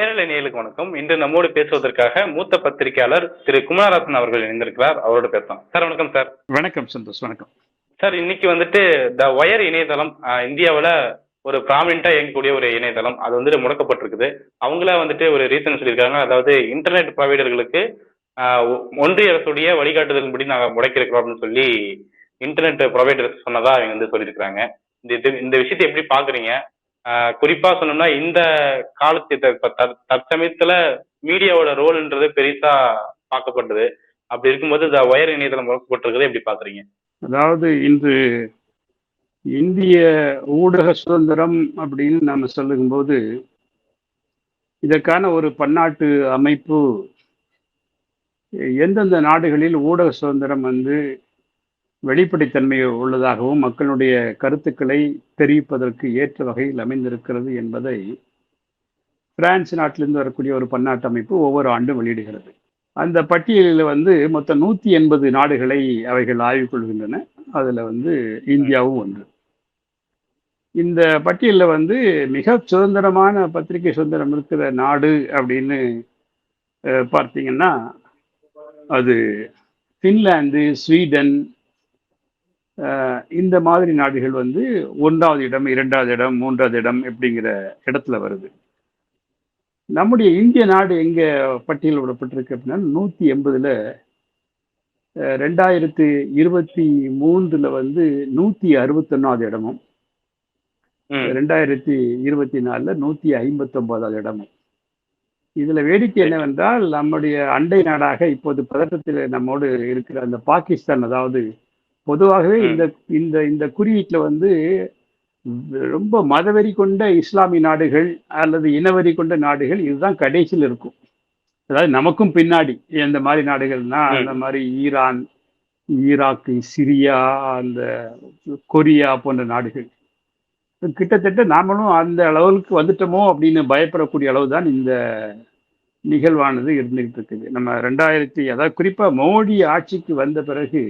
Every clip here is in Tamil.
நேரலை நேயலுக்கு வணக்கம். இன்று நம்மோடு பேசுவதற்காக மூத்த பத்திரிகையாளர் திரு குமாரராசன் அவர்கள் இணைந்திருக்கிறார். அவரோட பேசலாம். சார் வணக்கம் சார். வணக்கம் சந்தோஷ். வணக்கம். சார் இன்னைக்கு வந்துட்டு த ஒயர் இணையதளம் இந்தியாவில் ஒரு ப்ராமினெண்ட்டாக இயங்கக்கூடிய ஒரு இணையதளம். அது வந்துட்டு முடக்கப்பட்டிருக்குது. அவங்கள வந்துட்டு ஒரு ரீசன் சொல்லியிருக்காங்க. அதாவது இன்டர்நெட் ப்ரொவைடர்களுக்கு ஒன்றிய அரசுடைய வழிகாட்டுதலின்படி நாங்கள் முடக்கியிருக்கிறோம் அப்படின்னு சொல்லி இன்டர்நெட் ப்ரொவைடர்ஸ் சொன்னதா அவங்க வந்து சொல்லியிருக்காங்க இந்த இது- இந்த விஷயத்தை எப்படி பார்க்குறீங்க குறிப்பா சொல்லணும்னா இந்த காலத்து த- இப்ப தற்சமயத்துல மீடியாவோட ரோல்ன்றது பெருசா பார்க்கப்படுது. அப்படி இருக்கும்போது இந்த ஒயர் இணையதளம் முடக்கப்பட்டிருக்கிறத எப்படி பாக்குறீங்க அதாவது இன்று இந்திய ஊடக சுதந்திரம் அப்படின்னு நம்ம சொல்லும்போது இதற்கான ஒரு பன்னாட்டு அமைப்பு எந்தெந்த நாடுகளில் ஊடக சுதந்திரம் வந்து வெளிப்படைத்தன்மை உள்ளதாகவும் மக்களுடைய கருத்துக்களை தெரிவிப்பதற்கு ஏற்ற வகையில் அமைந்திருக்கிறது என்பதை பிரான்ஸ் நாட்டிலிருந்து வரக்கூடிய ஒரு பன்னாட்டு அமைப்பு ஒவ்வொரு ஆண்டும் வெளியிடுகிறது. அந்த பட்டியலில் வந்து மொத்தம் நூற்றி எண்பது நாடுகளை அவைகள் ஆய்வு கொள்கின்றன. அதில் வந்து இந்தியாவும் ஒன்று. இந்த பட்டியலில் வந்து மிக சுதந்திரமான பத்திரிகை சுதந்திரம் இருக்கிற நாடு அப்படின்னு பார்த்தீங்கன்னா அது ஃபின்லாந்து ஸ்வீடன் இந்த மாதிரி நாடுகள் வந்து ஒன்றாவது இடம் இரண்டாவது இடம் மூன்றாவது இடம் எப்படிங்கிற இடத்துல வருது. நம்முடைய இந்திய நாடு எங்க பட்டியல் விடப்பட்டிருக்கு அப்படின்னா நூத்தி எண்பதுல ரெண்டாயிரத்தி இருபத்தி மூன்றுல வந்து நூத்தி அறுபத்தொன்னாவது இடமும் ரெண்டாயிரத்தி இருபத்தி நாலுல நூத்தி ஐம்பத்தி ஒன்பதாவது இடமும். இதுல வேடிக்கை என்னவென்றால் நம்முடைய அண்டை நாடாக இப்போது பதட்டத்தில் நம்மோடு இருக்கிற அந்த பாகிஸ்தான் அதாவது பொதுவாகவே. இந்த இந்த இந்த குறியீட்டுல வந்து ரொம்ப மதவெறி கொண்ட இஸ்லாமிய நாடுகள் அல்லது இனவெறி கொண்ட நாடுகள் இதுதான் கடைசியில் இருக்கும் அதாவது நமக்கும் பின்னாடி எந்த மாதிரி நாடுகள்னா. அந்த மாதிரி ஈரான் ஈராக்கு சிரியா அந்த கொரியா போன்ற நாடுகள் கிட்டத்தட்ட நாமளும் அந்த அளவுக்கு வந்துட்டோமோ அப்படின்னு பயப்படக்கூடிய அளவு தான் இந்த நிகழ்வானது இருந்துகிட்டு இருக்குது நம்ம ரெண்டாயிரத்தி அதாவது குறிப்பா மோடி ஆட்சிக்கு வந்த பிறகு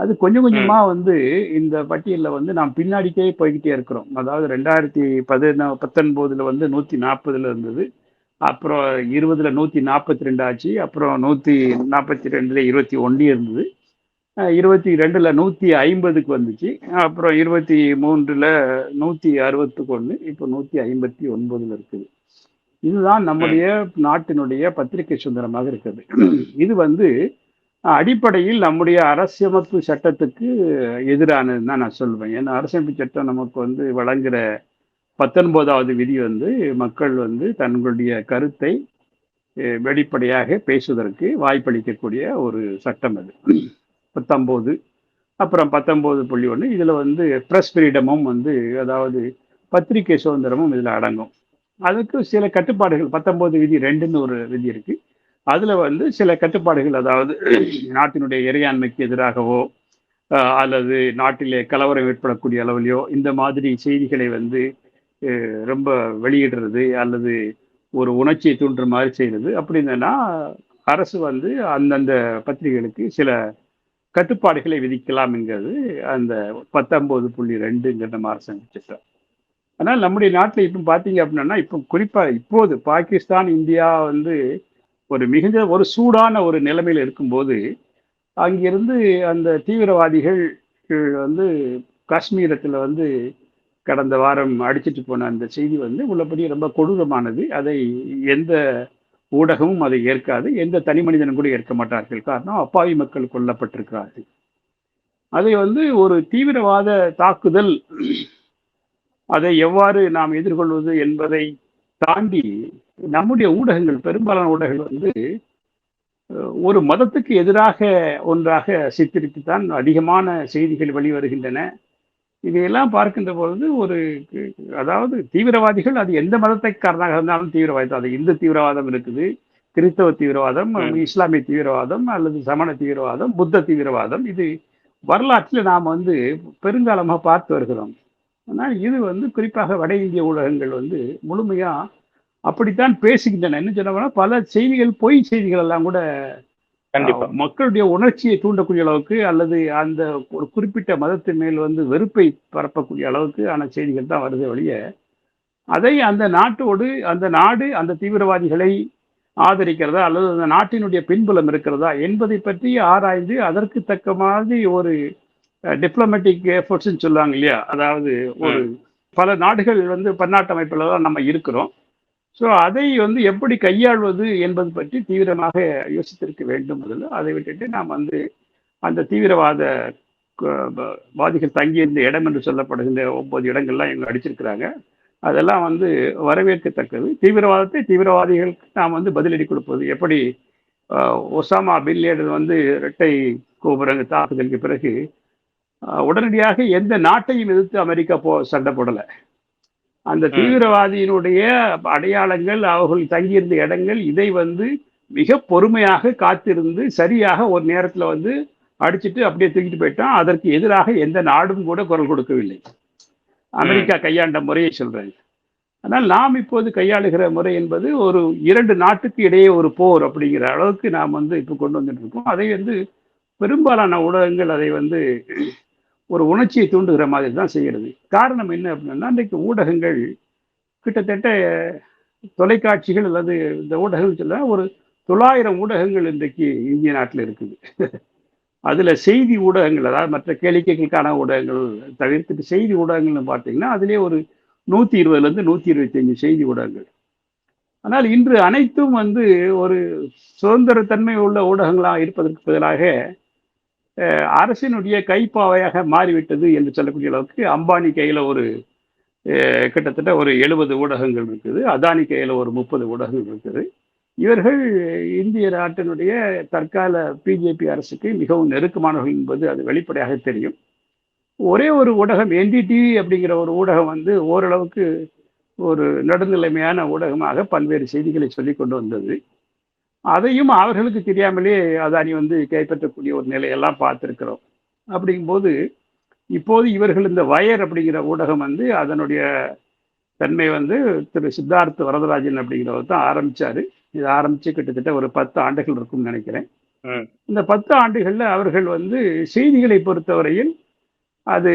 அது கொஞ்சம் கொஞ்சமா வந்து இந்த பட்டியலில் வந்து நாம் பின்னாடிக்கே போய்கிட்டே இருக்கிறோம். அதாவது ரெண்டாயிரத்தி பதினா பத்தொன்பதுல வந்து நூத்தி நாற்பதுல இருந்தது. அப்புறம் இருபதுல நூத்தி நாற்பத்தி ரெண்டு ஆச்சு. அப்புறம் நூத்தி நாற்பத்தி ரெண்டுல இருபத்தி ஒன்று இருந்தது. இருபத்தி ரெண்டுல நூத்தி ஐம்பதுக்கு வந்துச்சு. அப்புறம் இருபத்தி மூன்றுல நூத்தி அறுபத்துக்கு ஒன்று இப்போ நூத்தி ஐம்பத்தி ஒன்பதுல இருக்குது. இதுதான் நம்முடைய நாட்டினுடைய பத்திரிகை சுதந்திரமாக இருக்குது இது வந்து அடிப்படையில் நம்முடைய அரசியமைப்பு சட்டத்துக்கு எதிரானது தான் நான் சொல்வேன். ஏன்னா அரசியமைப்பு சட்டம் நமக்கு வந்து வழங்குகிற பத்தொன்பதாவது விதி வந்து மக்கள் வந்து தங்களுடைய கருத்தை வெளிப்படையாக பேசுவதற்கு வாய்ப்பளிக்கக்கூடிய ஒரு சட்டம் அது. பத்தொம்போது அப்புறம் பத்தொம்போது புள்ளி ஒன்று இதில் வந்து ப்ரெஸ் ஃப்ரீடமும் வந்து அதாவது பத்திரிகை சுதந்திரமும் இதில் அடங்கும். அதுக்கு சில கட்டுப்பாடுகள் பத்தொம்போது விதி ரெண்டுன்னு ஒரு விதி இருக்குது அதில் வந்து சில கட்டுப்பாடுகள் அதாவது நாட்டினுடைய இறையாண்மைக்கு எதிராகவோ அல்லது நாட்டிலே கலவரம் ஏற்படக்கூடிய அளவிலையோ இந்த மாதிரி செய்திகளை வந்து ரொம்ப வெளியிடுறது அல்லது ஒரு உணர்ச்சியை தூண்டுற மாதிரி செய்யறது அப்படின்னா அரசு வந்து அந்தந்த பத்திரிகைகளுக்கு சில கட்டுப்பாடுகளை விதிக்கலாம் என்கிறது அந்த பத்தொம்போது புள்ளி ரெண்டுங்கிற நம்ம அரசாங்க சட்டம் ஆனால் நம்முடைய நாட்டில் இப்போ பார்த்தீங்க அப்படின்னா இப்போ குறிப்பாக இப்போது பாகிஸ்தான் இந்தியா வந்து ஒரு மிகுந்த ஒரு சூடான ஒரு நிலைமையில் இருக்கும்போது அங்கிருந்து அந்த தீவிரவாதிகள் வந்து காஷ்மீரத்தில் வந்து கடந்த வாரம் அடிச்சிட்டு போன அந்த செய்தி வந்து உள்ளபடி ரொம்ப கொடூரமானது. அதை எந்த ஊடகமும் அதை ஏற்காது. எந்த தனி மனிதனும் கூட ஏற்க மாட்டார்கள். காரணம் அப்பாவி மக்கள் கொல்லப்பட்டிருக்கிறார்கள். அதை வந்து ஒரு தீவிரவாத தாக்குதல் அதை எவ்வாறு நாம் எதிர்கொள்வது என்பதை தாண்டி நம்முடைய ஊடகங்கள் பெரும்பாலான ஊடகங்கள் வந்து ஒரு மதத்துக்கு எதிராக ஒன்றாக சித்தரித்துத்தான் அதிகமான செய்திகள் வெளிவருகின்றன இதையெல்லாம் பார்க்கின்ற பொழுது ஒரு அதாவது தீவிரவாதிகள் அது எந்த மதத்தைக்காரனாக இருந்தாலும் தீவிரவாதம் அது இந்து தீவிரவாதம் இருக்குது கிறிஸ்தவ தீவிரவாதம். இஸ்லாமிய தீவிரவாதம் அல்லது சமண தீவிரவாதம் புத்த தீவிரவாதம் இது வரலாற்றில் நாம் வந்து பெருங்காலமாக பார்த்து வருகிறோம் ஆனால் இது வந்து குறிப்பாக வட இந்திய ஊடகங்கள் வந்து முழுமையா அப்படித்தான் பேசுகின்றன. என்ன சொன்னா பல செய்திகள் பொய் செய்திகள் எல்லாம் கூட மக்களுடைய உணர்ச்சியை தூண்டக்கூடிய அளவுக்கு அல்லது அந்த ஒரு குறிப்பிட்ட மதத்தின் மேல் வந்து வெறுப்பை பரப்பக்கூடிய அளவுக்கு ஆன செய்திகள் தான் வருது வழிய அதை அந்த நாட்டோடு அந்த நாடு அந்த தீவிரவாதிகளை ஆதரிக்கிறதா அல்லது அந்த நாட்டினுடைய பின்புலம் இருக்கிறதா என்பதை பற்றி ஆராய்ந்து அதற்கு தக்க மாதிரி ஒரு டிப்ளமேட்டிக் எஃபர்ட்ஸ்ன்னு சொல்லுவாங்க இல்லையா? அதாவது ஒரு பல நாடுகள் வந்து பன்னாட்டு அமைப்பில் தான் நம்ம இருக்கிறோம். ஸோ அதை வந்து எப்படி கையாள்வது என்பது பற்றி தீவிரமாக யோசித்திருக்க வேண்டும் முதல்ல. அதை விட்டுட்டு நாம் வந்து அந்த தீவிரவாத வாதிகள் தங்கியிருந்த இடம் என்று சொல்லப்படுகின்ற ஒன்பது இடங்கள்லாம் இவங்க அடிச்சிருக்கிறாங்க. அதெல்லாம் வந்து வரவேற்கத்தக்கது. தீவிரவாதத்தை தீவிரவாதிகளுக்கு நாம் வந்து பதிலடி கொடுப்பது. எப்படி ஒசாமா பின் லேடன் வந்து இரட்டை கோபுரங்க தாக்குதலுக்கு பிறகு உடனடியாக எந்த நாட்டையும் எதிர்த்து அமெரிக்கா போ சண்டை போடலை. அந்த. தீவிரவாதியினுடைய அடையாளங்கள் அவர்கள் தங்கியிருந்த இடங்கள் இதை வந்து மிக பொறுமையாக காத்திருந்து சரியாக ஒரு நேரத்துல வந்து அடிச்சிட்டு அப்படியே தூக்கிட்டு போயிட்டான். அதற்கு எதிராக எந்த நாடும் கூட குரல் கொடுக்கவில்லை. அமெரிக்கா கையாண்ட முறையை சொல்றேன். ஆனால் நாம் இப்போது கையாளுகிற முறை என்பது ஒரு இரண்டு நாட்டுக்கு இடையே ஒரு போர் அப்படிங்கிற அளவுக்கு நாம் வந்து இப்போ கொண்டு வந்துட்டு இருக்கோம். அதை வந்து பெரும்பாலான ஊடகங்கள் அதை வந்து ஒரு உணர்ச்சியை தூண்டுகிற மாதிரி தான் செய்கிறது. காரணம் என்ன அப்படின்னா இன்றைக்கு ஊடகங்கள் கிட்டத்தட்ட தொலைக்காட்சிகள் அல்லது இந்த ஊடகங்கள் சொல்ல ஒரு தொள்ளாயிரம் ஊடகங்கள் இன்றைக்கு இந்திய நாட்டில் இருக்குது. அதுல செய்தி ஊடகங்கள் அதாவது மற்ற கேளிக்கைகளுக்கான ஊடகங்கள் தவிர்த்துட்டு செய்தி ஊடகங்கள்னு பார்த்தீங்கன்னா அதிலே ஒரு நூத்தி இருபதுல இருந்து நூத்தி இருபத்தி செய்தி ஊடகங்கள். ஆனால் இன்று அனைத்தும் வந்து ஒரு சுதந்திரத்தன்மை உள்ள ஊடகங்களாக இருப்பதற்கு பதிலாக அரசினுடைய கைப்பாவையாக மாறிவிட்டது என்று சொல்லக்கூடிய அளவுக்கு அம்பானி கையில் ஒரு கிட்டத்தட்ட ஒரு எழுபது ஊடகங்கள் இருக்குது. அதானி கையில் ஒரு முப்பது ஊடகங்கள் இருக்குது. இவர்கள் இந்திய நாட்டினுடைய தற்கால பிஜேபி அரசுக்கு மிகவும் நெருக்கமானவர்கள் என்பது அது வெளிப்படையாக தெரியும். ஒரே ஒரு ஊடகம் என்டிடிவி அப்படிங்கிற ஒரு ஊடகம் வந்து ஓரளவுக்கு ஒரு நடுநிலைமையான ஊடகமாக பல்வேறு செய்திகளை சொல்லி கொண்டு வந்தது. அதையும் அவர்களுக்கு தெரியாமலே அதானி வந்து கைப்பற்றக்கூடிய ஒரு நிலையெல்லாம் பார்த்துருக்கிறோம். அப்படிங்கும்போது இப்போது இவர்கள் இந்த வயர் அப்படிங்கிற ஊடகம் வந்து அதனுடைய தன்மை வந்து திரு சித்தார்த்த வரதராஜன் அப்படிங்கிறவர் தான் ஆரம்பிச்சாரு. இது ஆரம்பிச்சு கிட்டத்தட்ட ஒரு பத்து ஆண்டுகள் இருக்கும்னு நினைக்கிறேன். இந்த பத்து ஆண்டுகள்ல அவர்கள் வந்து செய்திகளை பொறுத்தவரையில் அது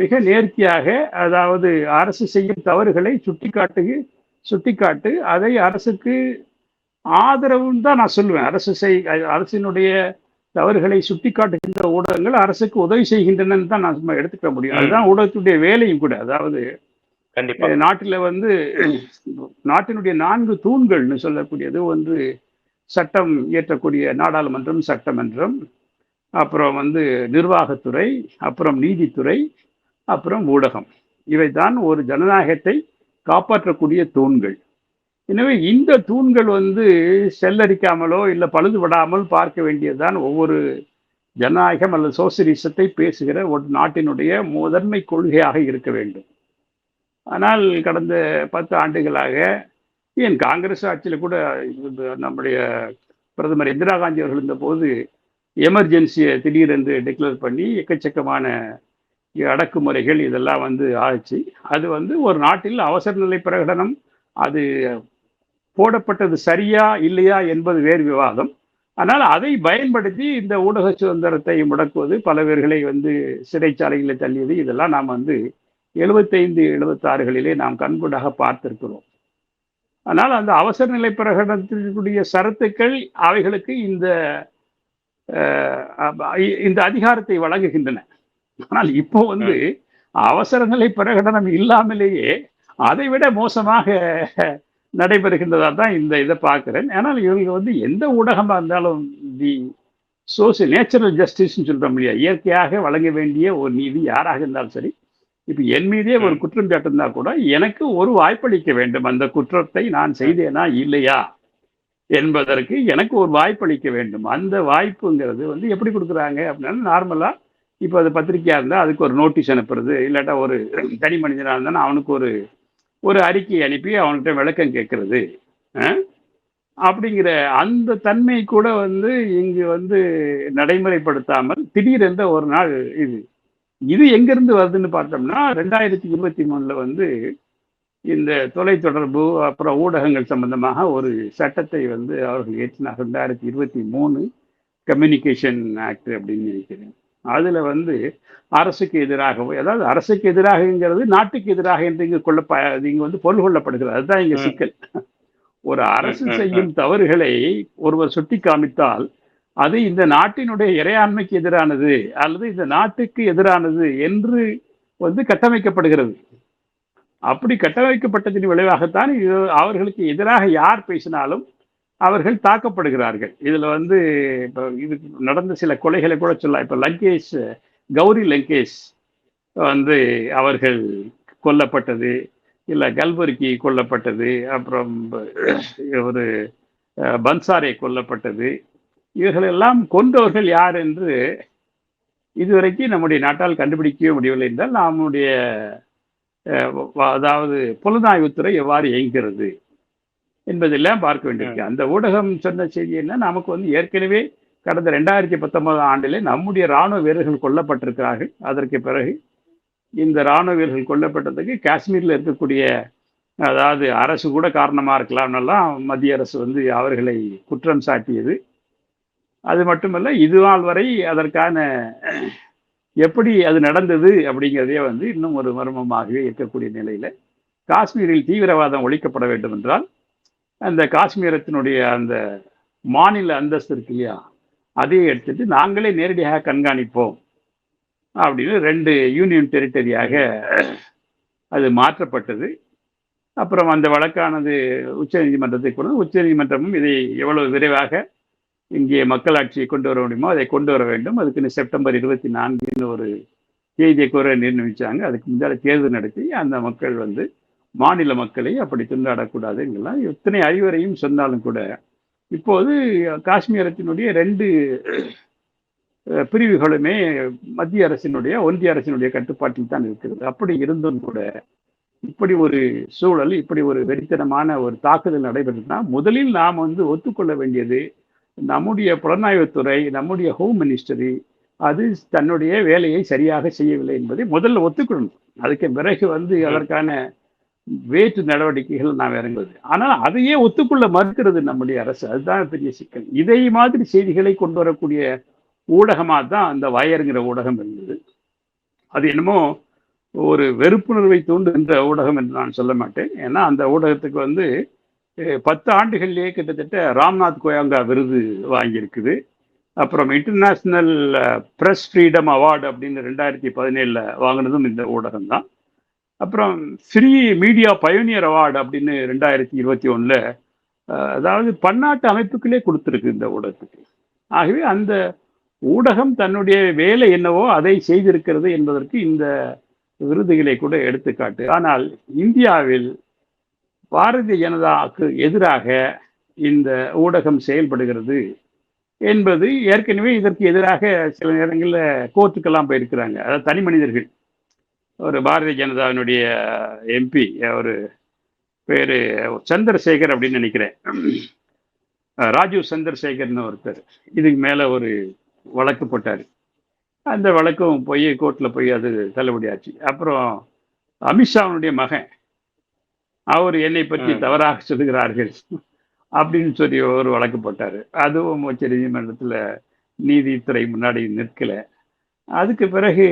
மிக நேர்த்தியாக அதாவது அரசு செய்யும் தவறுகளை சுட்டிக்காட்டு சுட்டிக்காட்டு அதை அரசுக்கு ஆதரவுன்னு தான் நான் சொல்லுவேன். அரசு செய் அரசினுடைய தவறுகளை சுட்டிக்காட்டுகின்ற ஊடகங்கள் அரசுக்கு உதவி செய்கின்றன தான் நான் சும்மா எடுத்துக்க முடியும். அதுதான் ஊடகத்துடைய வேலையும் கூட. அதாவது கண்டிப்பா. அஹ் நாட்டில வந்து நாட்டினுடைய நான்கு தூண்கள்னு சொல்லக்கூடியது. ஒன்று சட்டம் இயற்றக்கூடிய நாடாளுமன்றம் சட்டமன்றம். அப்புறம் வந்து நிர்வாகத்துறை அப்புறம் நீதித்துறை அப்புறம் ஊடகம். இவைதான் ஒரு ஜனநாயகத்தை காப்பாற்றக்கூடிய தூண்கள். எனவே இந்த தூண்கள் வந்து செல்லரிக்காமலோ இல்லை பழுதுபடாமல் பார்க்க வேண்டியதுதான் ஒவ்வொரு ஜனநாயகம் அல்லது சோசியலிசத்தை பேசுகிற ஒரு நாட்டினுடைய முதன்மை கொள்கையாக இருக்க வேண்டும். ஆனால் கடந்த பத்து ஆண்டுகளாக ஏன் காங்கிரஸ் ஆட்சியில் கூட இது நம்முடைய பிரதமர் இந்திரா காந்தி அவர்கள் இருந்தபோது எமர்ஜென்சியை திடீரென்று டிக்ளேர் பண்ணி எக்கச்சக்கமான அடக்குமுறைகள் இதெல்லாம் வந்து ஆச்சு. அது வந்து ஒரு நாட்டில் அவசர நிலை பிரகடனம் அது போடப்பட்டது சரியா இல்லையா என்பது வேறு விவாதம். ஆனால் அதை பயன்படுத்தி இந்த ஊடக சுதந்திரத்தை முடக்குவது பல பேர்களை வந்து சிறைச்சாலைகளில் தள்ளியது இதெல்லாம் நாம் வந்து எழுபத்தைந்து எழுபத்தாறுகளிலே நாம் கண்கூடாக பார்த்திருக்கிறோம். ஆனால் அந்த அவசர நிலை பிரகடனத்தினுடைய சரத்துக்கள் அவைகளுக்கு இந்த இந்த அதிகாரத்தை வழங்குகின்றன. ஆனால் இப்போ வந்து அவசர நிலை பிரகடனம் இல்லாமலேயே அதை விட மோசமாக நடைபெறுகின்றதா தான் இந்த இதை பார்க்கிறேன். ஆனால் இவங்க வந்து எந்த ஊடகமா இருந்தாலும் தி சோசியல் நேச்சுரல் ஜஸ்டிஸ்ன்னு சொல்றோம் இல்லையா? இயற்கையாக வழங்க வேண்டிய ஒரு நீதி யாராக இருந்தாலும் சரி இப்ப என் மீதே ஒரு குற்றம் சாட்டிருந்தா கூட எனக்கு ஒரு வாய்ப்பளிக்க வேண்டும். அந்த குற்றத்தை நான் செய்தேனா இல்லையா என்பதற்கு எனக்கு ஒரு வாய்ப்பளிக்க வேண்டும். அந்த வாய்ப்புங்கிறது வந்து எப்படி கொடுக்குறாங்க அப்படின்னா நார்மலா இப்போ அது பத்திரிக்கையா இருந்தா அதுக்கு ஒரு நோட்டீஸ் அனுப்புறது இல்லாட்டா ஒரு தனி மனிதனா இருந்தா அவனுக்கு ஒரு ஒரு அறிக்கை அனுப்பி அவன்கிட்ட விளக்கம் கேட்கறது. அப்படிங்கிற அந்த தன்மை கூட வந்து இங்கு வந்து நடைமுறைப்படுத்தாமல் திடீரென்ற ஒரு நாள் இது. இது எங்கிருந்து வருதுன்னு பார்த்தோம்னா ரெண்டாயிரத்தி இருபத்தி மூணுல வந்து இந்த தொலைத்தொடர்பு அப்புறம் ஊடகங்கள் சம்பந்தமாக ஒரு சட்டத்தை வந்து அவர்கள் ஏற்றினார் ரெண்டாயிரத்தி இருபத்தி மூணு கம்யூனிகேஷன் ஆக்ட் அப்படின்னு நினைக்கிறேன். அதுல வந்து அரசுக்கு எதிராகவோ அதாவது அரசுக்கு எதிராகங்கிறது நாட்டுக்கு எதிராக என்று இங்கு கொள்ள இங்க வந்து பொருள் கொள்ளப்படுகிறது. அதுதான் இங்க. சிக்கல். ஒரு அரசு செய்யும் தவறுகளை ஒருவர் சுட்டி காமித்தால் அது இந்த நாட்டினுடைய இறையாண்மைக்கு எதிரானது அல்லது இந்த நாட்டுக்கு எதிரானது என்று வந்து கட்டமைக்கப்படுகிறது. அப்படி கட்டமைக்கப்பட்டதின் விளைவாகத்தான் இது அவர்களுக்கு எதிராக யார் பேசினாலும் அவர்கள் தாக்கப்படுகிறார்கள். இதில் வந்து இப்போ இது நடந்த சில கொலைகளை கூட சொல்லலாம். இப்போ லங்கேஷ் கௌரி லங்கேஷ் வந்து அவர்கள் கொல்லப்பட்டது இல்லை கல்புருக்கி கொல்லப்பட்டது அப்புறம் ஒரு பன்சாரே கொல்லப்பட்டது. இவர்களெல்லாம் கொன்றவர்கள் யார் என்று இதுவரைக்கும் நம்முடைய நாட்டால் கண்டுபிடிக்கவே முடியவில்லை என்றால் நம்முடைய அதாவது புலனாய்வுத்துறை எவ்வாறு இயங்குகிறது? என்பதெல்லாம் பார்க்க வேண்டியிருக்கு. அந்த ஊடகம் சொன்ன செய்தி என்ன? நமக்கு வந்து ஏற்கனவே கடந்த ரெண்டாயிரத்தி பத்தொன்பதாம் ஆண்டிலே நம்முடைய ராணுவ வீரர்கள் கொல்லப்பட்டிருக்கிறார்கள். அதற்கு பிறகு இந்த ராணுவ வீரர்கள் கொல்லப்பட்டதுக்கு காஷ்மீரில் இருக்கக்கூடிய அதாவது அரசு கூட காரணமா இருக்கலாம்னெல்லாம் மத்திய அரசு வந்து அவர்களை குற்றம் சாட்டியது. அது மட்டுமல்ல இது நாள் வரை அதற்கான எப்படி அது நடந்தது அப்படிங்கிறதே வந்து இன்னும் ஒரு மர்மமாகவே இருக்கக்கூடிய நிலையில காஷ்மீரில் தீவிரவாதம் ஒழிக்கப்பட வேண்டும் என்றால் அந்த காஷ்மீரத்தினுடைய அந்த மாநில அந்தஸ்து இருக்கு இல்லையா? அதையும் எடுத்துட்டு நாங்களே நேரடியாக கண்காணிப்போம் அப்படின்னு ரெண்டு யூனியன் டெரிட்டரியாக அது மாற்றப்பட்டது. அப்புறம் அந்த வழக்கானது உச்சநீதிமன்றத்துக்கு கொண்டு உச்சநீதிமன்றமும் இதை எவ்வளவு விரைவாக இங்கே மக்களாட்சியை கொண்டு வர முடியுமோ அதை கொண்டு வர வேண்டும். அதுக்குன்னு செப்டம்பர் இருபத்தி நான்குன்னு ஒரு தேதியை கூற நிர்ணயிச்சாங்க. அதுக்கு முந்தால தேர்தல் நடத்தி அந்த மக்கள் வந்து மாநில மக்களை அப்படி திண்டாடக்கூடாதுங்கெல்லாம் எத்தனை அறிவுரையும் சொன்னாலும் கூட இப்போது காஷ்மீரத்தினுடைய ரெண்டு பிரிவுகளுமே மத்திய அரசினுடைய ஒன்றிய அரசினுடைய கட்டுப்பாட்டில் தான் இருக்கிறது. அப்படி இருந்தும் கூட இப்படி ஒரு சூழல் இப்படி ஒரு வெறித்தனமான ஒரு தாக்குதல் நடைபெற்றதுன்னா முதலில் நாம் வந்து ஒத்துக்கொள்ள வேண்டியது நம்முடைய புலனாய்வுத்துறை நம்முடைய ஹோம் மினிஸ்டரி அது தன்னுடைய வேலையை சரியாக செய்யவில்லை என்பதை முதல்ல ஒத்துக்கொள்ளணும். அதுக்கு பிறகு வந்து அதற்கான வேற்று நடவடிக்கைகள் நாம் இறங்குவது. ஆனால் அதையே ஒத்துக்கொள்ள மறுக்கிறது நம்முடைய அரசு. அதுதான் பெரிய சிக்கல். இதே மாதிரி செய்திகளை கொண்டு வரக்கூடிய ஊடகமாக தான் அந்த வயருங்கிற ஊடகம் இருந்தது. அது என்னமோ ஒரு வெறுப்புணர்வை தூண்டுகின்ற ஊடகம் என்று நான் சொல்ல மாட்டேன். ஏன்னா அந்த ஊடகத்துக்கு வந்து பத்து ஆண்டுகள்லேயே கிட்டத்தட்ட ராம்நாத் கோயங்கா விருது வாங்கியிருக்குது. அப்புறம் இன்டர்நேஷ்னல் ப்ரெஸ் ஃப்ரீடம் அவார்டு அப்படின்னு ரெண்டாயிரத்தி பதினேழில் வாங்கினதும் இந்த ஊடகம் தான் அப்புறம் ஸ்ரீ மீடியா பயோனியர் அவார்டு அப்படின்னு ரெண்டாயிரத்தி இருபத்தி ஒன்றில் அதாவது பன்னாட்டு அமைப்புகளே கொடுத்துருக்கு இந்த ஊடகத்துக்கு. ஆகவே அந்த ஊடகம் தன்னுடைய வேலை என்னவோ அதை செய்திருக்கிறது என்பதற்கு இந்த விருதுகளை கூட எடுத்துக்காட்டு. ஆனால் இந்தியாவில் பாரதிய ஜனதாவுக்கு எதிராக இந்த ஊடகம் செயல்படுகிறது என்பது ஏற்கனவே இதற்கு எதிராக சில நேரங்களில் கோர்ட்டுக்கெல்லாம் போயிருக்கிறாங்க. அதாவது தனி மனிதர்கள். ஒரு பாரதிய ஜனதாவினுடைய எம்பி ஒரு பேரு சந்திரசேகர் அப்படின்னு நினைக்கிறேன். ராஜீவ் சந்திரசேகர்னு ஒருத்தர். இதுக்கு மேல ஒரு வழக்கு போட்டார். அந்த வழக்கும் போய் கோர்ட்டில் போய் அது தள்ளுபடியாச்சு அப்புறம் அமித்ஷாவுடைய மகன் அவர் என்னை பற்றி. தவறாக சொல்லுகிறார்கள் அப்படின்னு சொல்லி ஒரு வழக்கு போட்டார். அதுவும் உச்ச நீதிமன்றத்தில் நீதித்துறை முன்னாடி நிற்கல. அதுக்கு பிறகு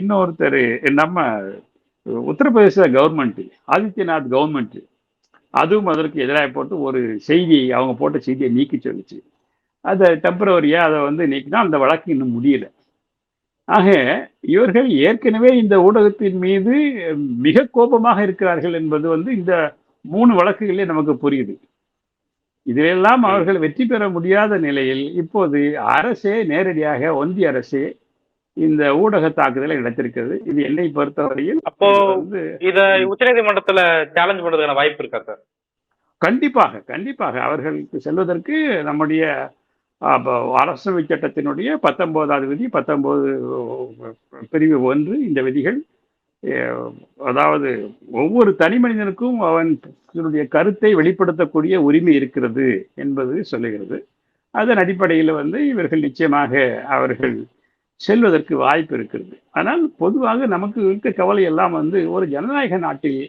இன்னொருத்தர் நம்ம உத்தரப்பிரதேச கவர்மெண்ட் ஆதித்யநாத் கவர்மெண்ட் அதுவும் அதற்கு எதிராக போட்டு ஒரு செய்தி அவங்க போட்ட செய்தியை நீக்கி சொல்லுச்சு. அதை டெம்பரவரியாக அதை வந்து நீக்கினா அந்த வழக்கு இன்னும் முடியல. ஆக இவர்கள் ஏற்கனவே இந்த ஊடகத்தின் மீது மிக கோபமாக இருக்கிறார்கள் என்பது வந்து இந்த மூணு வழக்குகளே நமக்கு புரியுது. இதிலெல்லாம் அவர்கள் வெற்றி பெற முடியாத நிலையில் இப்போது அரசே நேரடியாக ஒன்றிய அரசே இந்த ஊடக தாக்குதலை நடத்திருக்கிறது. இது என்னை பொறுத்தவரையில் அப்போ இது வந்து இத உச்சநீதிமன்றத்துல சேலஞ்ச் பண்றதுக்கான வாய்ப்பு இருக்கா சார் கண்டிப்பாக கண்டிப்பாக. அவர்களுக்கு செல்வதற்கு நம்முடைய அரசவை சட்டத்தினுடைய பத்தொன்பதாவது விதி பத்தொன்பது பிரிவு ஒன்று இந்த விதிகள் அதாவது ஒவ்வொரு தனி மனிதனுக்கும் அவன் தன்னுடைய கருத்தை வெளிப்படுத்தக்கூடிய உரிமை இருக்கிறது என்பது சொல்லுகிறது. அதன் அடிப்படையில் வந்து இவர்கள் நிச்சயமாக அவர்கள் செல்வதற்கு வாய்ப்பு இருக்கிறது. ஆனால் பொதுவாக நமக்கு இருக்க கவலை எல்லாம் வந்து ஒரு ஜனநாயக நாட்டில்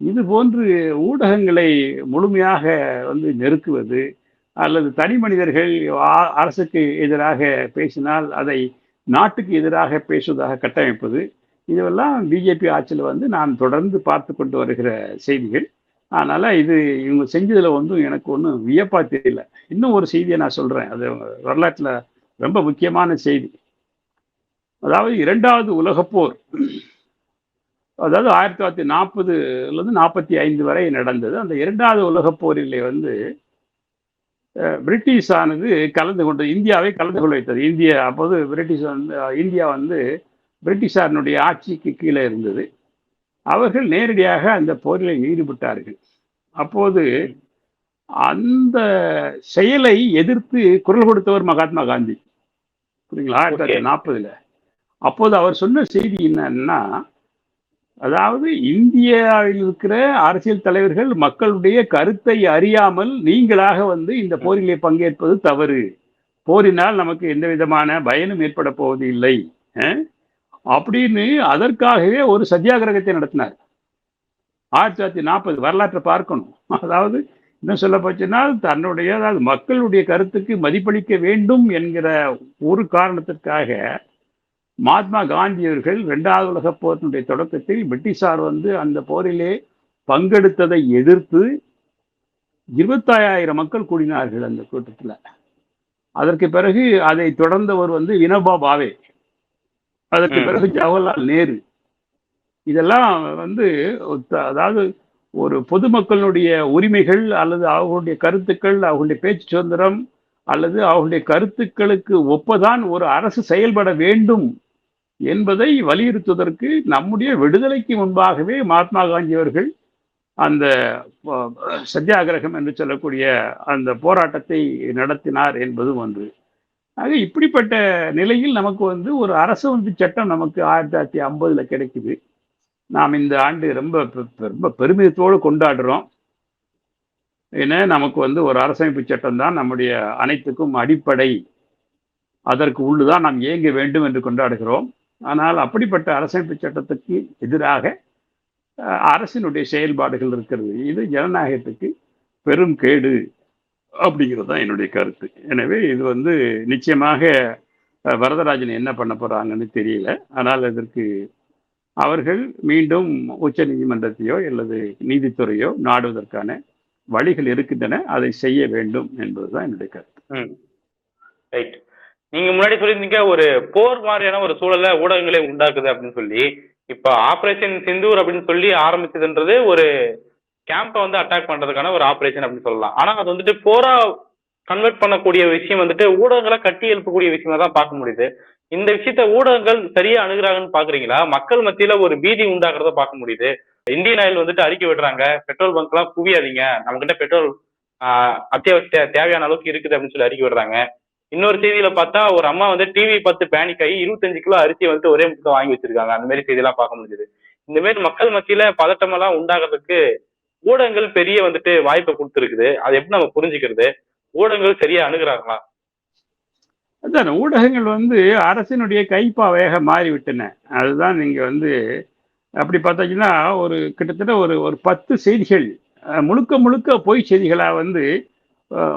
இது போன்று ஊடகங்களை முழுமையாக வந்து நெருக்குவது அல்லது தனி மனிதர்கள் அரசுக்கு எதிராக பேசினால் அதை நாட்டுக்கு எதிராக பேசுவதாக கட்டமைப்பது இதுவெல்லாம் பிஜேபி ஆட்சியில் வந்து நான் தொடர்ந்து பார்த்து கொண்டு வருகிற செய்திகள். அதனால் இது இவங்க செஞ்சதில் வந்து எனக்கு ஒன்றும் வியப்பாக தெரியல. இன்னும் ஒரு செய்தியை நான் சொல்கிறேன் அது வரலாற்றில் ரொம்ப முக்கியமான செய்தி. அதாவது இரண்டாவது உலகப் போர். அதாவது ஆயிரத்தி தொள்ளாயிரத்தி நாற்பதுலேருந்து நாற்பத்தி ஐந்து வரை நடந்தது. அந்த இரண்டாவது உலகப் போரிலே வந்து பிரிட்டிஷ் ஆனது கலந்து கொண்டு இந்தியாவை கலந்து கொள்ள வைத்தது. இந்தியா அப்போது பிரிட்டிஷ் வந்து இந்தியா வந்து பிரிட்டிஷாரினுடைய ஆட்சிக்கு கீழே இருந்தது. அவர்கள் நேரடியாக அந்த போரில் ஈடுபட்டார்கள். அப்போது அந்த செயலை எதிர்த்து குரல் கொடுத்தவர் மகாத்மா காந்தி. புரியுங்களா? ஆயிரத்தி தொள்ளாயிரத்தி நாற்பதுல. அப்போது அவர் சொன்ன செய்தி என்னன்னா அதாவது இந்தியாவில் இருக்கிற அரசியல் தலைவர்கள் மக்களுடைய கருத்தை அறியாமல் நீங்களாக வந்து இந்த போரிலே பங்கேற்பது தவறு. போரினால் நமக்கு எந்த விதமான பயனும் ஏற்பட போவது இல்லை. அப்படின்னு அதற்காகவே ஒரு சத்தியாகிரகத்தை நடத்தினார். ஆயிரத்தி தொள்ளாயிரத்தி நாற்பது வரலாற்றை பார்க்கணும். அதாவது இன்னும் சொல்ல போச்சுன்னா தன்னுடைய அதாவது மக்களுடைய கருத்துக்கு மதிப்பளிக்க வேண்டும் என்கிற ஒரு காரணத்திற்காக மகாத்மா காந்தி அவர்கள் இரண்டாவது உலகப் போரினுடைய தொடக்கத்தில் பிரிட்டிஷார் வந்து அந்த போரிலே பங்கெடுத்ததை எதிர்த்து இருபத்தாயிரம் மக்கள் கூடினார்கள் அந்த கூட்டத்தில். அதற்கு பிறகு அதை தொடர்ந்தவர் வந்து வினோபா பாவே. அதற்கு. பிறகு ஜவஹர்லால் நேரு. இதெல்லாம் வந்து அதாவது ஒரு பொதுமக்களுடைய உரிமைகள் அல்லது அவர்களுடைய கருத்துக்கள் அவர்களுடைய பேச்சு சுதந்திரம் அல்லது அவர்களுடைய கருத்துக்களுக்கு ஒப்பதான் ஒரு அரசு செயல்பட வேண்டும் என்பதை வலியுறுத்துவதற்கு நம்முடைய விடுதலைக்கு முன்பாகவே மகாத்மா காந்தி அவர்கள் அந்த சத்தியாகிரகம் என்று சொல்லக்கூடிய அந்த போராட்டத்தை நடத்தினார் என்பதும் ஒன்று. ஆக இப்படிப்பட்ட நிலையில் நமக்கு வந்து ஒரு அரசமைப்பு சட்டம் நமக்கு ஆயிரத்தி தொள்ளாயிரத்தி ஐம்பதில் கிடைக்குது. நாம் இந்த ஆண்டு ரொம்ப பெ- ரொம்ப பெருமிதத்தோடு கொண்டாடுறோம். ஏன்னா நமக்கு வந்து ஒரு அரசமைப்பு சட்டம் தான் நம்முடைய அனைத்துக்கும் அடிப்படை. அதற்கு உள்ளுதான் நாம் இயங்க வேண்டும் என்று கொண்டாடுகிறோம். ஆனால் அப்படிப்பட்ட அரசமைப்பு சட்டத்துக்கு எதிராக அரசினுடைய செயல்பாடுகள் இருக்கிறது. இது ஜனநாயகத்துக்கு பெரும் கேடு அப்படிங்கிறது தான் என்னுடைய கருத்து. எனவே இது வந்து நிச்சயமாக வரதராஜன் என்ன பண்ண போறாங்கன்னு தெரியல. ஆனால் இதற்கு அவர்கள் மீண்டும் உச்ச நீதிமன்றத்தையோ அல்லது நீதித்துறையோ நாடுவதற்கான வழிகள் இருக்கின்றன. அதை செய்ய வேண்டும் என்பதுதான் என்னுடைய கருத்து. ரைட். நீங்க முன்னாடி சொல்லியிருந்தீங்க ஒரு போர் மாதிரியான ஒரு சூழலை ஊடகங்களே உண்டாக்குது அப்படின்னு சொல்லி. இப்ப ஆபரேஷன் சிந்தூர் அப்படின்னு சொல்லி ஆரம்பிச்சதுன்றது ஒரு கேம்பை வந்து அட்டாக் பண்றதுக்கான ஒரு ஆபரேஷன் அப்படின்னு சொல்லலாம். ஆனா அது வந்துட்டு போரா கன்வெர்ட் பண்ணக்கூடிய விஷயம் வந்துட்டு ஊடகங்களை கட்டி எழுப்பக்கூடிய விஷயமா தான் பார்க்க முடியுது. இந்த விஷயத்த ஊடகங்கள் சரியா அணுகிறாங்கன்னு பாக்குறீங்களா? மக்கள் மத்தியில ஒரு பீதி உண்டாகிறத பார்க்க முடியுது. இந்தியன் ஆயில் வந்துட்டு அறிக்கை விடுறாங்க. பெட்ரோல் பங்க் எல்லாம் குவியாதீங்க. நம்ம கிட்ட பெட்ரோல் அத்தியாவசிய தேவையான அளவுக்கு இருக்குது அப்படின்னு சொல்லி அறிக்கை விடுறாங்க. இன்னொரு செய்தியில பார்த்தா ஒரு அம்மா வந்து டிவி பார்த்து பேனிக் ஆகி இருபத்தஞ்சு கிலோ அரிசி வந்து ஒரே முட்டை வாங்கி வச்சிருக்காங்க. அந்த மாதிரி செய்தியெல்லாம் பார்க்க முடிஞ்சது. இந்த மாதிரி மக்கள் மத்தியில பதட்டமெல்லாம் உண்டாகிறதுக்கு ஊடகங்கள் பெரிய வந்துட்டு வாய்ப்பை கொடுத்துருக்குது. அதை எப்படி நம்ம புரிஞ்சுக்கிறது? ஊடகங்கள் சரியா அணுகிறாங்களா? அதான் ஊடகங்கள் வந்து அரசினுடைய கைப்பாவையாக மாறிவிட்டன. அதுதான் நீங்க வந்து அப்படி பார்த்தீங்கன்னா ஒரு கிட்டத்தட்ட ஒரு ஒரு பத்து செய்திகள் முழுக்க முழுக்க பொய் செய்திகளாக வந்து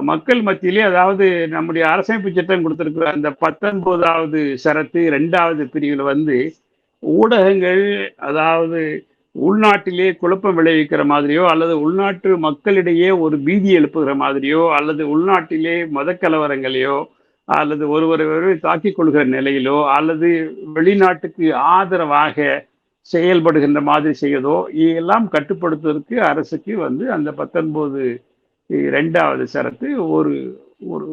மக்கள் மத்தியிலே அதாவது நம்முடைய அரசமைப்பு சட்டம் கொடுத்துருக்கிற அந்த பத்தொன்பதாவது சரத்து ரெண்டாவது பிரிவில் வந்து ஊடகங்கள் அதாவது உள்நாட்டிலே குழப்பம் விளைவிக்கிற மாதிரியோ அல்லது உள்நாட்டு மக்களிடையே ஒரு பீதி எழுப்புகிற மாதிரியோ அல்லது உள்நாட்டிலே மதக்கலவரங்களையோ அல்லது ஒருவரை தாக்கிக் கொள்கிற நிலையிலோ அல்லது வெளிநாட்டுக்கு ஆதரவாக செயல்படுகின்ற மாதிரி செய்வதோ இதெல்லாம் கட்டுப்படுத்துவதற்கு அரசுக்கு வந்து அந்த பத்தொன்பது ரெண்டாவது சரத்து ஒரு ஒரு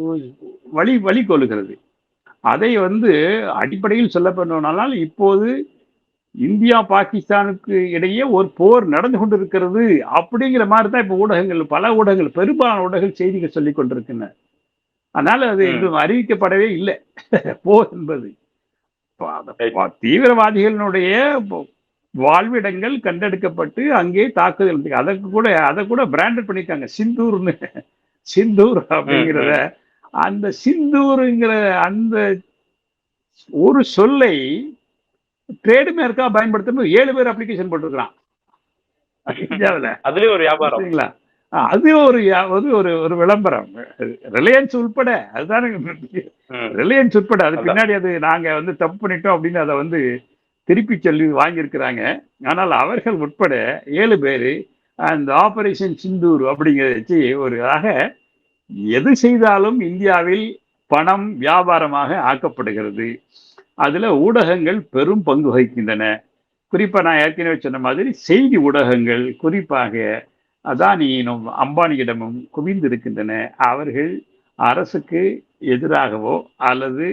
வழி வழி கொள்கிறது அதை வந்து அடிப்படையில் சொல்ல போனால் இப்போது இந்தியா பாகிஸ்தானுக்கு இடையே ஒரு போர் நடந்து கொண்டிருக்கிறது அப்படிங்கிற மாதிரி தான் இப்போ ஊடகங்கள் பல ஊடகங்கள் பெரும்பாலான ஊடகங்கள் செய்திகள் சொல்லிக் கொண்டிருக்கின்றன. அதனால அது ம். இன்னும் அறிவிக்கப்படவே இல்லை. போர் என்பது. தீவிரவாதிகளினுடைய வாழ்விடங்கள் கண்டெடுக்கப்பட்டு அங்கே தாக்குதல் அதற்கு கூட அதை கூட பிராண்டட் பண்ணிருக்காங்க சிந்தூர்னு. சிந்தூர் அப்படிங்கிறத. அந்த சிந்தூருங்கிற அந்த ஒரு சொல்லை ட்ரேடு மேற்கா பயன்படுத்தணும் ஏழு பேர் அப்ளிகேஷன் போட்டிருக்கிறான். இந்தியாவில். அதுலயும் ஒரு வியாபாரம். சரிங்களா? அது ஒரு யா- ஒரு ஒரு விளம்பரம். ரிலையன்ஸ் உட்பட அதுதானே. ரிலையன்ஸ் உட்பட அது. பின்னாடி அது நாங்க வந்து தப்பு பண்ணிட்டோம் அப்படின்னு அதை வந்து திருப்பி சொல்லி வாங்கியிருக்கிறாங்க. ஆனால் அவர்கள் உட்பட ஏழு பேர் அந்த ஆபரேஷன் சிந்தூர் அப்படிங்கிறத வச்சு ஒரு ஆக எது செய்தாலும் இந்தியாவில் பணம் வியாபாரமாக ஆக்கப்படுகிறது. அதில் ஊடகங்கள் பெரும் பங்கு வகிக்கின்றன. குறிப்பாக நான் ஏற்கனவே சொன்ன மாதிரி செய்தி ஊடகங்கள் குறிப்பாக அதானியினும் அம்பானியிடமும் குவிந்திருக்கின்றன. அவர்கள் அரசுக்கு எதிராகவோ அல்லது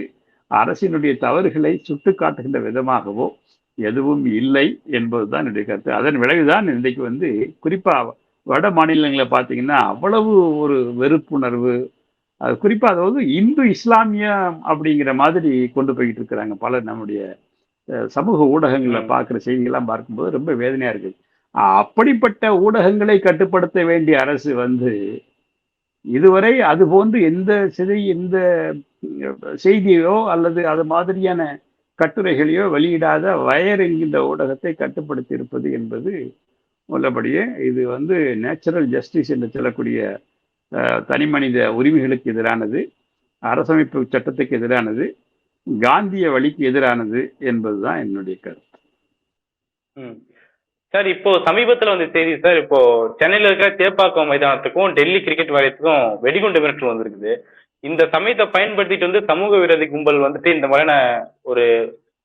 அரசினுடைய தவறுகளை சுட்டு காட்டுகின்ற விதமாகவோ எதுவும் இல்லை என்பதுதான் என்னுடைய கருத்து அதன் விளைவுதான் இன்றைக்கு வந்து குறிப்பா வட மாநிலங்களை பார்த்தீங்கன்னா அவ்வளவு ஒரு வெறுப்புணர்வு அது குறிப்பா அதாவது இந்து இஸ்லாமிய அப்படிங்கிற மாதிரி கொண்டு போய்கிட்டு இருக்கிறாங்க பல நம்முடைய சமூக ஊடகங்கள்ல. பார்க்குற செய்திகள்லாம் பார்க்கும்போது ரொம்ப வேதனையா இருக்குது அப்படிப்பட்ட ஊடகங்களை கட்டுப்படுத்த வேண்டிய அரசு வந்து இதுவரை அது போன்று எந்த சிதை எந்த செய்தியோ அல்லது அது மாதிரியான கட்டுரைகளையோ வெளியிடாத வயர் என்கின்ற ஊடகத்தை கட்டுப்படுத்தி இருப்பது என்பது உள்ளபடியே இது வந்து நேச்சுரல் ஜஸ்டிஸ் என்று சொல்லக்கூடிய தனி தனிமனித உரிமைகளுக்கு எதிரானது அரசமைப்பு சட்டத்துக்கு எதிரானது காந்திய வழிக்கு எதிரானது என்பதுதான் என்னுடைய கருத்து. சார் இப்போ சமீபத்துல வந்து செய்தி சார் இப்போ சென்னையில இருக்கிற தேப்பாக்கம் மைதானத்துக்கும் டெல்லி கிரிக்கெட் வாரியத்துக்கும் வெடிகுண்டு மிரட்டல் வந்திருக்குது. இந்த சமயத்தை பயன்படுத்திட்டு வந்து சமூக விரோதி கும்பல் வந்துட்டு இந்த மாதிரியான ஒரு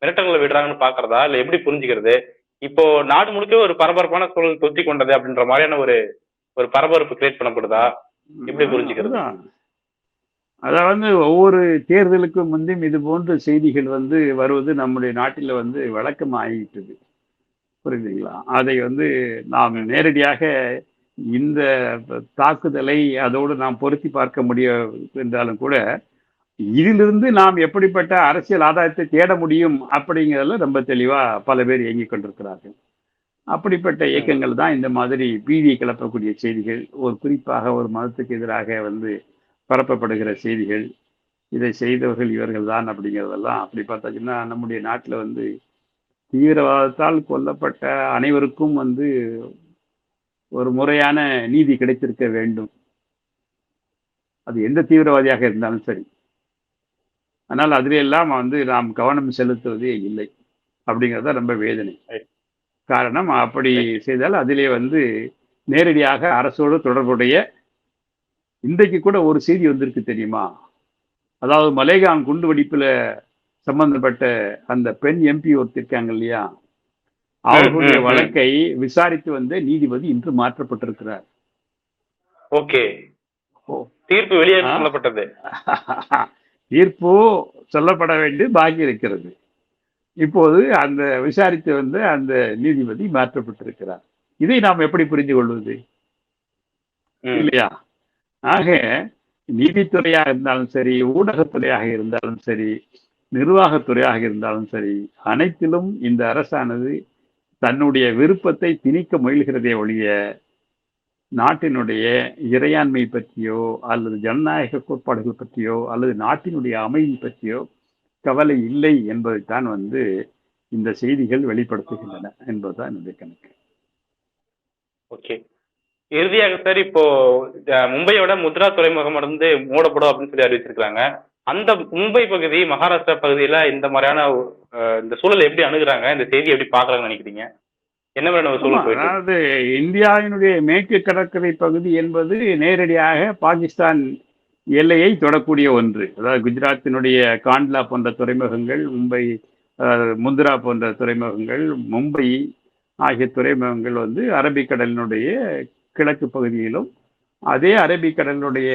மிரட்டல்களை விடுறாங்கன்னு பாக்குறதா? இல்ல எப்படி புரிஞ்சுக்கிறது? இப்போ நாடு முழுக்க ஒரு பரபரப்பான சூழல் தொத்தி கொண்டது அப்படின்ற மாதிரியான ஒரு ஒரு பரபரப்பு கிரியேட் பண்ணப்படுதா? எப்படி புரிஞ்சுக்கிறது? அதாவது ஒவ்வொரு தேர்தலுக்கும் முந்தையும் இது போன்ற செய்திகள் வந்து வருவது நம்முடைய நாட்டில் வந்து வழக்கம் ஆகிவிட்டது புரியுதுங்களா? அதை வந்து நாம் நேரடியாக இந்த தாக்குதலை அதோடு நாம் பொருத்தி பார்க்க முடிய என்றாலும் கூட இதிலிருந்து நாம் எப்படிப்பட்ட அரசியல் ஆதாயத்தை தேட முடியும் அப்படிங்கிறதுல ரொம்ப தெளிவாக பல பேர் இயங்கிக் கொண்டிருக்கிறார்கள். அப்படிப்பட்ட இயக்கங்கள் தான் இந்த மாதிரி பீதியை கிளப்பக்கூடிய செய்திகள். ஒரு குறிப்பாக ஒரு மதத்துக்கு எதிராக வந்து பரப்பப்படுகிற செய்திகள் இதை செய்தவர்கள் இவர்கள் தான் அப்படிங்கிறதெல்லாம் அப்படி பார்த்தாச்சுன்னா நம்முடைய நாட்டில் வந்து தீவிரவாதத்தால் கொல்லப்பட்ட அனைவருக்கும் வந்து ஒரு முறையான நீதி கிடைத்திருக்க வேண்டும். அது எந்த தீவிரவாதியாக இருந்தாலும் சரி. ஆனால் அதிலெல்லாம் வந்து நாம் கவனம் செலுத்துவதே இல்லை. அப்படிங்கிறது ரொம்ப வேதனை. காரணம் அப்படி செய்தால் அதிலே வந்து நேரடியாக அரசோடு தொடர்புடைய இன்றைக்கு கூட ஒரு செய்தி வந்திருக்கு தெரியுமா? அதாவது மலேகான் குண்டு வெடிப்புல சம்பந்தப்பட்ட அந்த பெண் எம்பி ஒருத்தர் இருக்காங்க இல்லையா? அவர்களுடைய. வழக்கை விசாரித்து வந்த நீதிபதி இன்று மாற்றப்பட்டிருக்கிறார் ஓகே. தீர்ப்பு வெளியே. சொல்லப்பட்டது தீர்ப்பு சொல்லப்பட வேண்டிய பாக்கி இருக்கிறது இப்போது அந்த விசாரித்து வந்த அந்த நீதிபதி மாற்றப்பட்டிருக்கிறார் இதை நாம் எப்படி புரிந்து கொள்வது. இல்லையா ஆக நீதித்துறையாக இருந்தாலும் சரி ஊடகத்துறையாக இருந்தாலும் சரி நிர்வாகத்துறையாக இருந்தாலும் சரி அனைத்திலும் இந்த அரசானது தன்னுடைய விருப்பத்தை திணிக்க முயல்கிறதே ஒழிய நாட்டினுடைய இறையாண்மை பற்றியோ அல்லது ஜனநாயக கோட்பாடுகள் பற்றியோ அல்லது நாட்டினுடைய அமைதி பற்றியோ கவலை இல்லை என்பதைத்தான் வந்து இந்த செய்திகள் வெளிப்படுத்துகின்றன என்பதுதான் என்னுடைய கணக்கு. ஓகே. இறுதியாக சார் இப்போ மும்பையோட முத்ரா துறைமுகம் வந்து மூடப்படும் அப்படின்னு சொல்லி அறிவிச்சிருக்காங்க அந்த மும்பை பகுதி மகாராஷ்டிரா பகுதியில இந்த மாதிரியான இந்த சூழலை எப்படி அணுகுறாங்க? இந்த செய்தி எப்படி பாக்குறாங்கன்னு நினைக்கிறீங்க? என்ன ஆமா, சூழல்? அதாவது இந்தியாவினுடைய மேற்கு கடற்கரை பகுதி என்பது நேரடியாக பாகிஸ்தான் எல்லையை தொடக்கூடிய ஒன்று. அதாவது குஜராத்தினுடைய காண்ட்லா போன்ற துறைமுகங்கள் மும்பை முந்திரா போன்ற துறைமுகங்கள் மும்பை ஆகிய துறைமுகங்கள் வந்து அரபிக்கடலினுடைய கிழக்கு பகுதியிலும் அதே அரபிக்கடலுடைய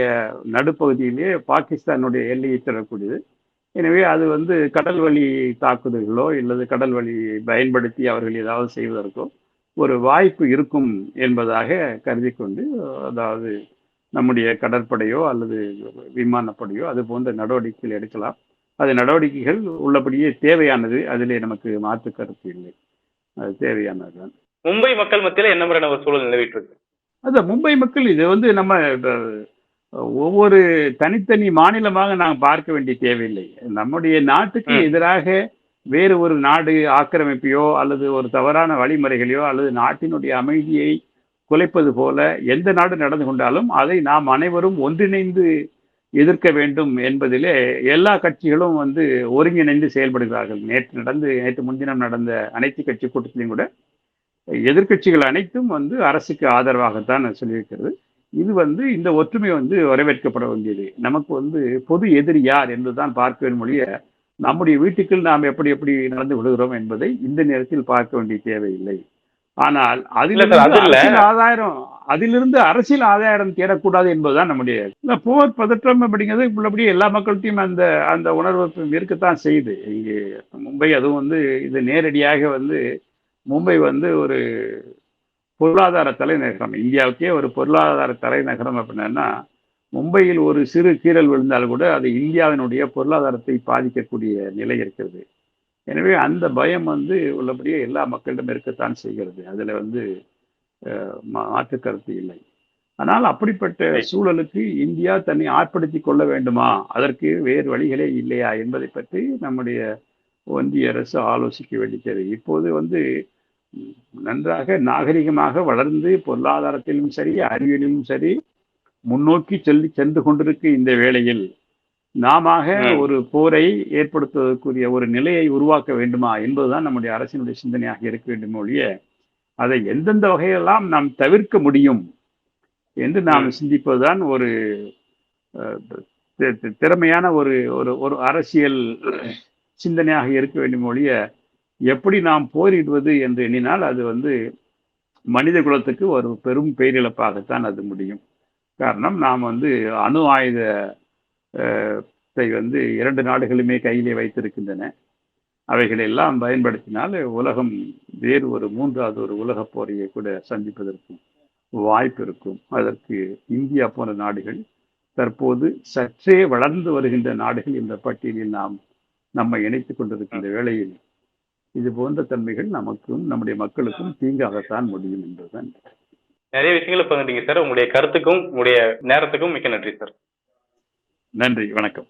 நடுப்பகுதியிலே பாகிஸ்தானுடைய எல்லையை திறக்கூடியது எனவே அது வந்து கடல் வழி தாக்குதல்களோ அல்லது கடல் வழி பயன்படுத்தி அவர்கள் ஏதாவது செய்வதற்கோ ஒரு வாய்ப்பு இருக்கும் என்பதாக கருதி கொண்டு அதாவது நம்முடைய கடற்படையோ அல்லது விமானப்படையோ அது போன்ற நடவடிக்கைகள் எடுக்கலாம். அது நடவடிக்கைகள் உள்ளபடியே தேவையானது. அதிலே நமக்கு மாற்று கருத்து இல்லை. அது தேவையானது மும்பை மக்கள் மத்தியில் என்ன மாதிரியான ஒரு சூழல் நிலவிட்டு இருக்கு? அது மும்பை மக்கள் இது வந்து நம்ம ஒவ்வொரு தனித்தனி மாநிலமாக நாம் பார்க்க வேண்டிய தேவையில்லை நம்முடைய நாட்டுக்கு. எதிராக வேறு ஒரு நாடு ஆக்கிரமிப்பையோ அல்லது ஒரு தவறான வழிமுறைகளையோ அல்லது நாட்டினுடைய அமைதியை குலைப்பது போல எந்த நாடு நடந்து கொண்டாலும் அதை நாம் அனைவரும் ஒன்றிணைந்து எதிர்க்க வேண்டும் என்பதிலே எல்லா கட்சிகளும் வந்து ஒருங்கிணைந்து செயல்படுகிறார்கள் நேற்று நடந்து நேற்று முன்தினம் நடந்த அனைத்து கட்சி கூட்டத்திலையும் கூட எதிர்க்கட்சிகள் அனைத்தும் வந்து அரசுக்கு ஆதரவாகத்தான் சொல்லியிருக்கிறது. இது வந்து இந்த ஒற்றுமை வந்து வரவேற்கப்பட வேண்டியது. நமக்கு வந்து பொது எதிரி யார் என்றுதான் பார்க்க மொழிய நம்முடைய வீட்டுக்குள் நாம் எப்படி எப்படி நடந்து கொள்கிறோம் என்பதை இந்த நேரத்தில் பார்க்க வேண்டிய தேவையில்லை. ஆனால் அதிலிருந்து ஆதாயம் அதிலிருந்து அரசியல் ஆதாயம் தேடக்கூடாது என்பதுதான் நம்முடைய இல்ல, போர் பதற்றம் அப்படிங்கிறது உள்ளபடியே எல்லா மக்கள்கிட்டையும் அந்த அந்த உணர்வு இருக்கத்தான் செய்யுது. இங்கே மும்பை அதுவும் வந்து இது நேரடியாக வந்து மும்பை வந்து ஒரு பொருளாதார தலைநகரம். இந்தியாவுக்கே ஒரு பொருளாதார தலைநகரம் அப்படின்னா மும்பையில் ஒரு சிறு கீறல் விழுந்தால் கூட அது இந்தியாவினுடைய பொருளாதாரத்தை பாதிக்கக்கூடிய நிலை இருக்கிறது. எனவே அந்த பயம் வந்து உள்ளபடியே எல்லா மக்களிடம் இருக்கத்தான் செய்கிறது. அதுல வந்து மாற்று கருத்து இல்லை. ஆனால் அப்படிப்பட்ட. சூழலுக்கு இந்தியா தன்னை ஆட்படுத்திக் கொள்ள வேண்டுமா? அதற்கு வேறு வழிகளே இல்லையா என்பதை பற்றி நம்முடைய ஒன்றிய அரசு ஆலோசிக்க வேண்டியது. இப்போது வந்து நன்றாக நாகரிகமாக வளர்ந்து பொருளாதாரத்திலும் சரி அறிவியலிலும் சரி முன்னோக்கி செல்லி சென்று கொண்டிருக்கு இந்த வேளையில் நாம. ஒரு போரை ஏற்படுத்துவதற்குரிய ஒரு நிலையை உருவாக்க வேண்டுமா என்பதுதான் நம்முடைய அரசினுடைய சிந்தனையாக இருக்க வேண்டும் ஒழிய அதை எந்தெந்த வகையெல்லாம் நாம் தவிர்க்க முடியும் என்று நாம். சிந்திப்பதுதான் ஒரு திறமையான ஒரு ஒரு ஒரு அரசியல் சிந்தனையாக இருக்க வேண்டும் ஒழிய எப்படி நாம் போரிடுவது என்று எண்ணினால் அது வந்து மனித குலத்துக்கு ஒரு பெரும் பேரிழப்பாகத்தான் அது முடியும். காரணம் நாம் வந்து அணு ஆயுத வந்து இரண்டு நாடுகளுமே கையிலே வைத்திருக்கின்றன. அவைகளை எல்லாம் பயன்படுத்தினால் உலகம் வேறு ஒரு மூன்றாவது ஒரு உலகப் போரையை கூட சந்திப்பதற்கும் வாய்ப்பு இருக்கும். அதற்கு இந்தியா போன்ற நாடுகள் தற்போது சற்றே வளர்ந்து வருகின்ற நாடுகள் இந்த பட்டியலில் நாம் நம்மை இணைத்துக் கொண்டிருக்கின்ற வேளையில் இது போன்ற தன்மைகள் நமக்கும் நம்முடைய மக்களுக்கும் தீங்காகத்தான் முடியும் என்பதுதான். நிறைய விஷயங்களை பகிர்ந்தீங்க சார். உங்களுடைய கருத்துக்கும் உங்களுடைய நேரத்துக்கும் மிக்க நன்றி சார். நன்றி வணக்கம்.